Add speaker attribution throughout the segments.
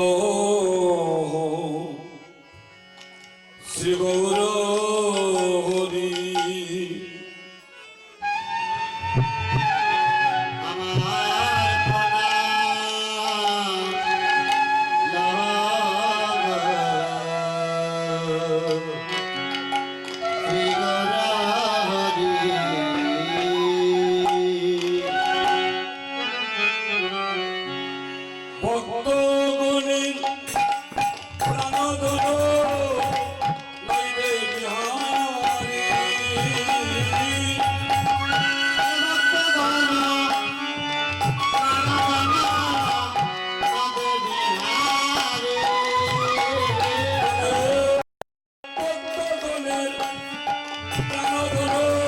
Speaker 1: Lord. প্রাণধন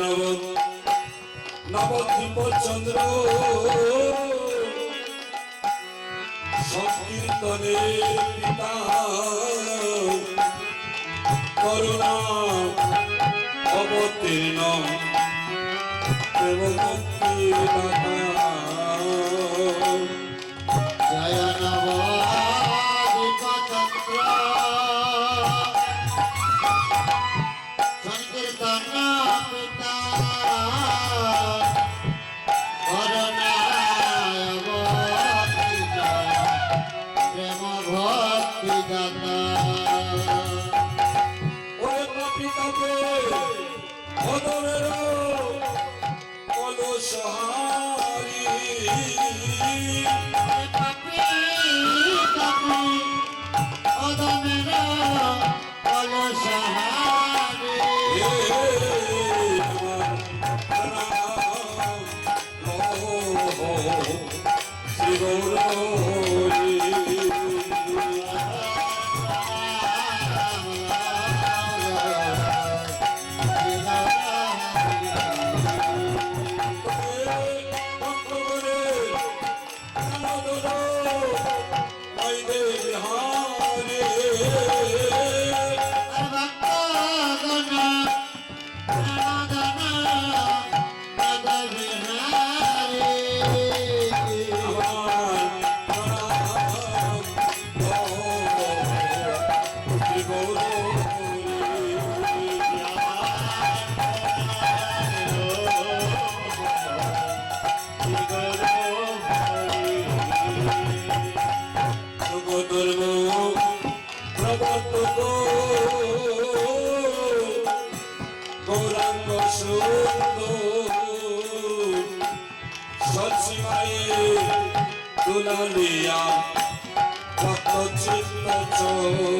Speaker 1: নব নবদ্বীপ চন্দ্র। সংকীর্তনে পিতা করুণা অবতীর্ণ প্রেম
Speaker 2: ভক্তি দাতা
Speaker 1: ওরে পিতাকে অদরের কলসহারি শ্রী গৌরী দুলালিয়া কত চিত্ত চোর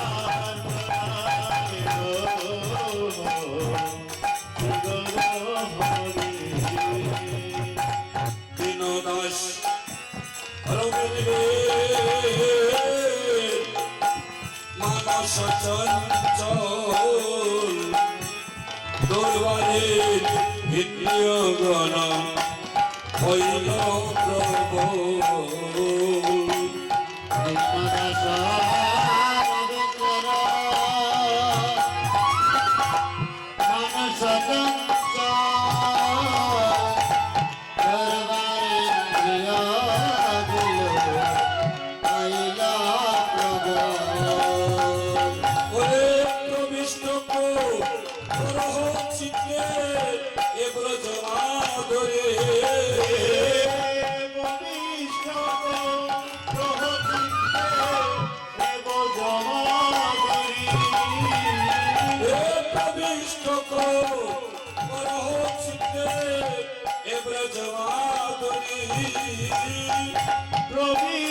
Speaker 1: মানস চঞ্চল ভিন্ন গণ হইল। এ ব্রজ